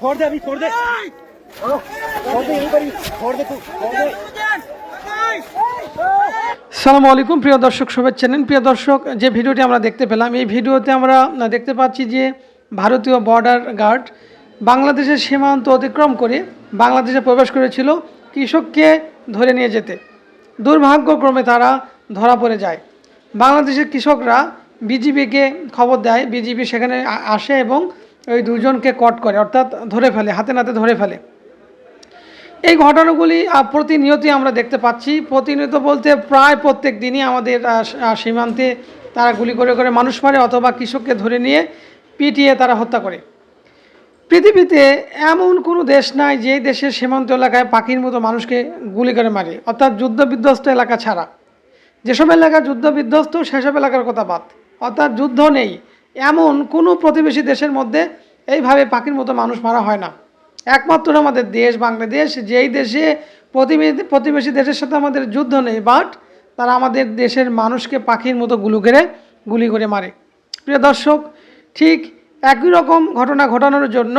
ফোড় সালামু আলাইকুম প্রিয় দর্শক শুভেচ্ছা নেন। প্রিয় দর্শক যে ভিডিওটি আমরা দেখতে পেলাম এই ভিডিওতে আমরা দেখতে পাচ্ছি যে ভারতীয় বর্ডার গার্ড বাংলাদেশের সীমান্ত অতিক্রম করে বাংলাদেশে প্রবেশ করেছিল কৃষককে ধরে নিয়ে যেতে। দুর্ভাগ্যক্রমে তারা ধরা পড়ে যায়। বাংলাদেশের কৃষকরা বিজিবিকে খবর দেয়, বিজিবি সেখানে আসে এবং ওই দুজনকে কট করে, অর্থাৎ ধরে ফেলে, হাতে নাতে ধরে ফেলে। এই ঘটনাগুলি প্রতিনিয়তই আমরা দেখতে পাচ্ছি। প্রতিনিয়ত বলতে প্রায় প্রত্যেক দিনই আমাদের সীমান্তে তারা গুলি করে করে মানুষ মারে অথবা কৃষককে ধরে নিয়ে পিটিয়ে তারা হত্যা করে। পৃথিবীতে এমন কোনো দেশ নাই যে দেশের সীমান্ত এলাকায় পাখির মতো মানুষকে গুলি করে মারে, অর্থাৎ যুদ্ধ বিধ্বস্ত এলাকা ছাড়া। যেসব এলাকা যুদ্ধ বিধ্বস্ত সেসব এলাকার কথা বাদ। অর্থাৎ যুদ্ধ নেই। এমন কোনো প্রতিবেশী দেশের মধ্যে এইভাবে পাখির মতো মানুষ মারা হয় না। একমাত্র আমাদের দেশ বাংলাদেশ, যেই দেশে প্রতিবেশী প্রতিবেশী দেশের সাথে আমাদের যুদ্ধ নেই বাট তারা আমাদের দেশের মানুষকে পাখির মতো গুলু করে গুলি করে মারে। প্রিয় দর্শক, ঠিক একই রকম ঘটনা ঘটানোর জন্য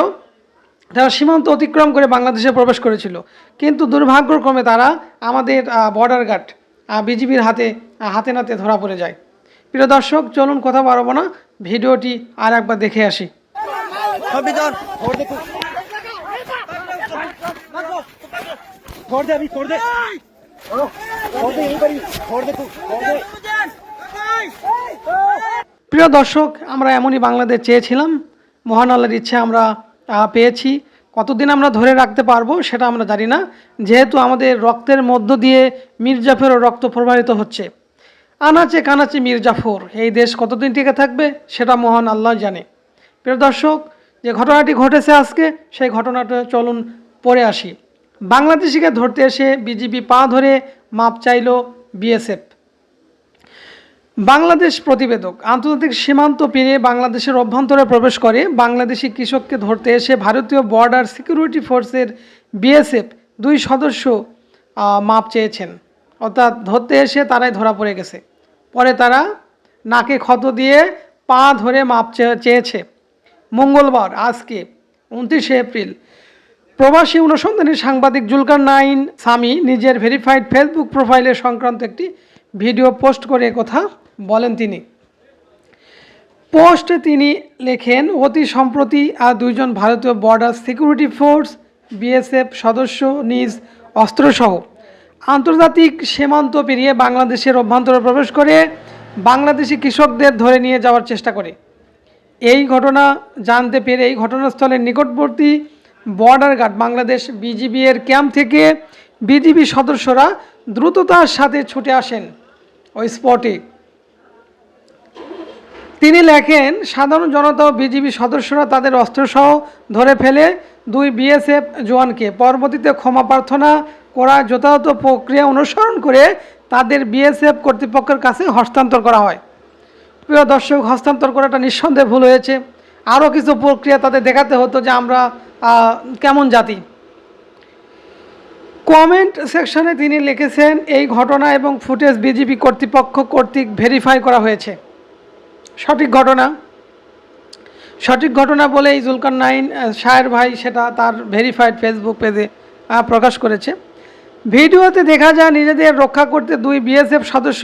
তারা সীমান্ত অতিক্রম করে বাংলাদেশে প্রবেশ করেছিল। কিন্তু দুর্ভাগ্যক্রমে তারা আমাদের বর্ডার গার্ড বিজিবির হাতে হাতে নাতে ধরা পড়ে যায়। প্রিয় দর্শক চলুন কথা বাড়াবো না। ভিডিওটি আর একবার দেখে আসি। প্রিয় দর্শক আমরা এমনই বাংলাদেশ চেয়েছিলাম। মহান আল্লাহর ইচ্ছে আমরা পেয়েছি। কতদিন আমরা ধরে রাখতে পারব সেটা আমরা জানি না। যেহেতু আমাদের রক্তের মধ্য দিয়ে মির্জাফেরও রক্ত প্রবাহিত হচ্ছে। আনাচে কানাচে মির্জাফর এই দেশ কতদিন টিকে থাকবে সেটা মহান আল্লাহ জানে। প্রিয় দর্শক, যে ঘটনাটি ঘটেছে আজকে, সেই ঘটনাটা চলুন পরে আসি। বাংলাদেশিকে ধরতে এসে বিজিবি পা ধরে মাপ চাইল বিএসএফ। বাংলাদেশ প্রতিবেদক, আন্তর্জাতিক সীমান্ত পেরিয়ে বাংলাদেশের অভ্যন্তরে প্রবেশ করে বাংলাদেশি কৃষককে ধরতে এসে ভারতীয় বর্ডার সিকিউরিটি ফোর্সের বিএসএফ দুই সদস্য মাপ চেয়েছেন। অর্থাৎ ধরতে এসে তারাই ধরা পড়ে গেছে। পরে তারা নাকে ক্ষত দিয়ে পা ধরে মাপ চেয়েছে। মঙ্গলবার আজকে উনত্রিশে এপ্রিল, প্রবাসী অনুসন্ধানী সাংবাদিক জুলকার নাইন সামি নিজের ভেরিফাইড ফেসবুক প্রোফাইলে সংক্রান্ত একটি ভিডিও পোস্ট করে কথা বলেন তিনি। পোস্টে তিনি লেখেন, অতি সম্প্রতি আর দুইজন ভারতীয় বর্ডার সিকিউরিটি ফোর্স, বিএসএফ সদস্য নিজ অস্ত্রসহ আন্তর্জাতিক সীমান্ত পেরিয়ে বাংলাদেশের অভ্যন্তরে প্রবেশ করে বাংলাদেশি কৃষকদের ধরে নিয়ে যাওয়ার চেষ্টা করে। এই ঘটনা জানতে পেরে এই ঘটনাস্থলের নিকটবর্তী বর্ডার গার্ড বাংলাদেশ বিজিবি এর ক্যাম্প থেকে বিজিবি সদস্যরা দ্রুততার সাথে ছুটে আসেন ওই স্পটে। তিনি লেখেন, সাধারণ জনতা ও বিজিবি সদস্যরা তাদের অস্ত্রসহ ধরে ফেলে দুই বিএসএফ জওয়ানকে। পরবর্তীতে ক্ষমা প্রার্থনা করা যথাযথ প্রক্রিয়া অনুসরণ করে তাদের বিএসএফ কর্তৃপক্ষের কাছে হস্তান্তর করা হয়। প্রিয় দর্শক, হস্তান্তর করাটা নিঃসন্দেহে ভুল হয়েছে। আরও কিছু প্রক্রিয়া তাদের দেখাতে হতো যে আমরা কেমন জাতি। কমেন্ট সেকশনে তিনি লিখেছেন, এই ঘটনা এবং ফুটেজ বিজিবি কর্তৃপক্ষ কর্তৃক ভেরিফাই করা হয়েছে। সঠিক ঘটনা? সঠিক ঘটনা বলেই জুলকার নাইন শায়ের ভাই সেটা তার ভেরিফাইড ফেসবুক পেজে প্রকাশ করেছে। ভিডিওতে দেখা যায় নিজেদের রক্ষা করতে দুই বিএসএফ সদস্য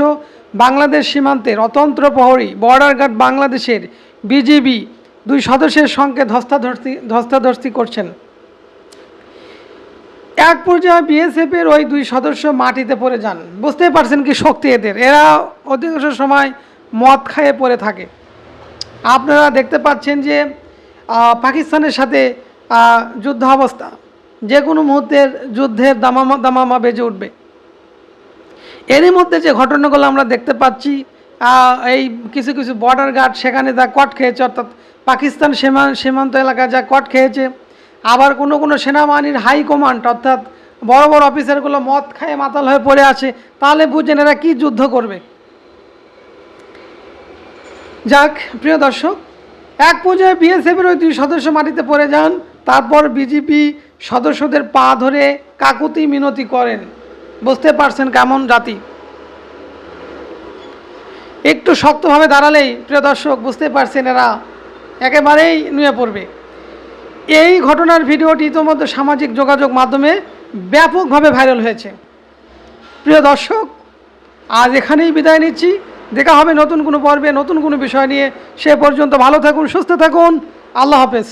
বাংলাদেশ সীমান্তের অতন্ত্র প্রহরী, বর্ডার গার্ড বাংলাদেশের বিজিবি দুই সদস্যের সঙ্গে ধস্তাধস্তি ধস্তাধস্তি করছেন। এক পর্যায়ে বিএসএফ এর ওই দুই সদস্য মাটিতে পড়ে যান। বুঝতেই পারছেন কি শক্তি এদের। এরা অধিকাংশ সময় মদ খাইয়ে পড়ে থাকে। আপনারা দেখতে পাচ্ছেন যে পাকিস্তানের সাথে যুদ্ধ অবস্থা যে কোনো মুহূর্তের যুদ্ধের দামামা দামামা বেজে উঠবে। এরই মধ্যে যে ঘটনাগুলো আমরা দেখতে পাচ্ছি এই কিছু কিছু বর্ডার গার্ড সেখানে যা কট খেয়েছে, অর্থাৎ পাকিস্তান সীমা, সীমান্ত এলাকায় যা কট খেয়েছে, আবার কোনো কোনো সেনাবাহিনীর হাই কমান্ড অর্থাৎ বড় বড় অফিসারগুলো মদ খায়, মাতাল হয়ে পড়ে আছে, তাহলে বুঝেন এরা কী যুদ্ধ করবে। যাক, প্রিয় দর্শক, এক পর্যায়ে বিএসএফের ওই দুই সদস্য মাটিতে পড়ে যান, তারপর বিজেপি সদস্যদের পা ধরে কাকুতি মিনতি করেন। বুঝতে পারছেন কেমন জাতি? একটু শক্তভাবে দাঁড়ালেই, প্রিয় দর্শক, বুঝতে পারছেন এরা একেবারেই নুয়ে পড়বে। এই ঘটনার ভিডিওটি ইতিমধ্যে সামাজিক যোগাযোগ মাধ্যমে ব্যাপকভাবে ভাইরাল হয়েছে। প্রিয় দর্শক, আজ এখানেই বিদায় নিচ্ছি। দেখা হবে নতুন কোনো পর্বে, নতুন কোনো বিষয় নিয়ে। সে পর্যন্ত ভালো থাকুন, সুস্থ থাকুন। আল্লাহ হাফেজ।